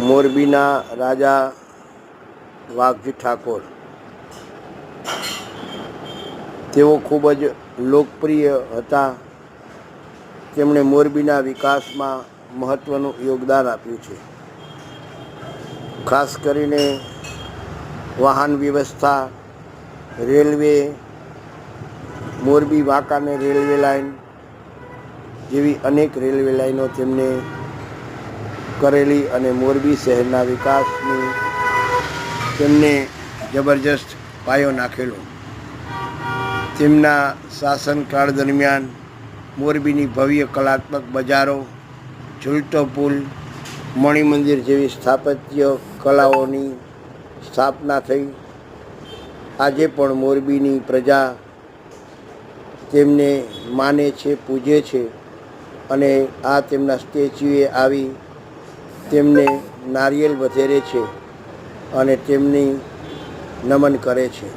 મોરબીના રાજા વાઘજી ઠાકોર. તેઓ ખૂબ જ લોકપ્રિય હતા. તેમણે મોરબીના વિકાસમાં મહત્ત્વનું યોગદાન આપ્યું છે. ખાસ કરીને વાહન વ્યવસ્થા, railway, Morbi Wankaner railway line જેવી અનેક રેલવે લાઈનો તેમને કરેલી અને મોરબી શહેરના વિકાસની તેમને જબરજસ્ત પાયો નાખેલો. તેમના શાસનકાળ દરમિયાન મોરબીની ભવ્ય કલાત્મક બજારો, ઝૂલતો પુલ મણિમંદિર જેવી સ્થાપત્ય કલાઓની સ્થાપના થઈ. આજે પણ મોરબીની પ્રજા તેમને માને છે, પૂજે છે અને આ તેમના સ્ટેચ્યુએ આવી તેમને નારિયેલ વધેરે છે અને તેમની નમન કરે છે.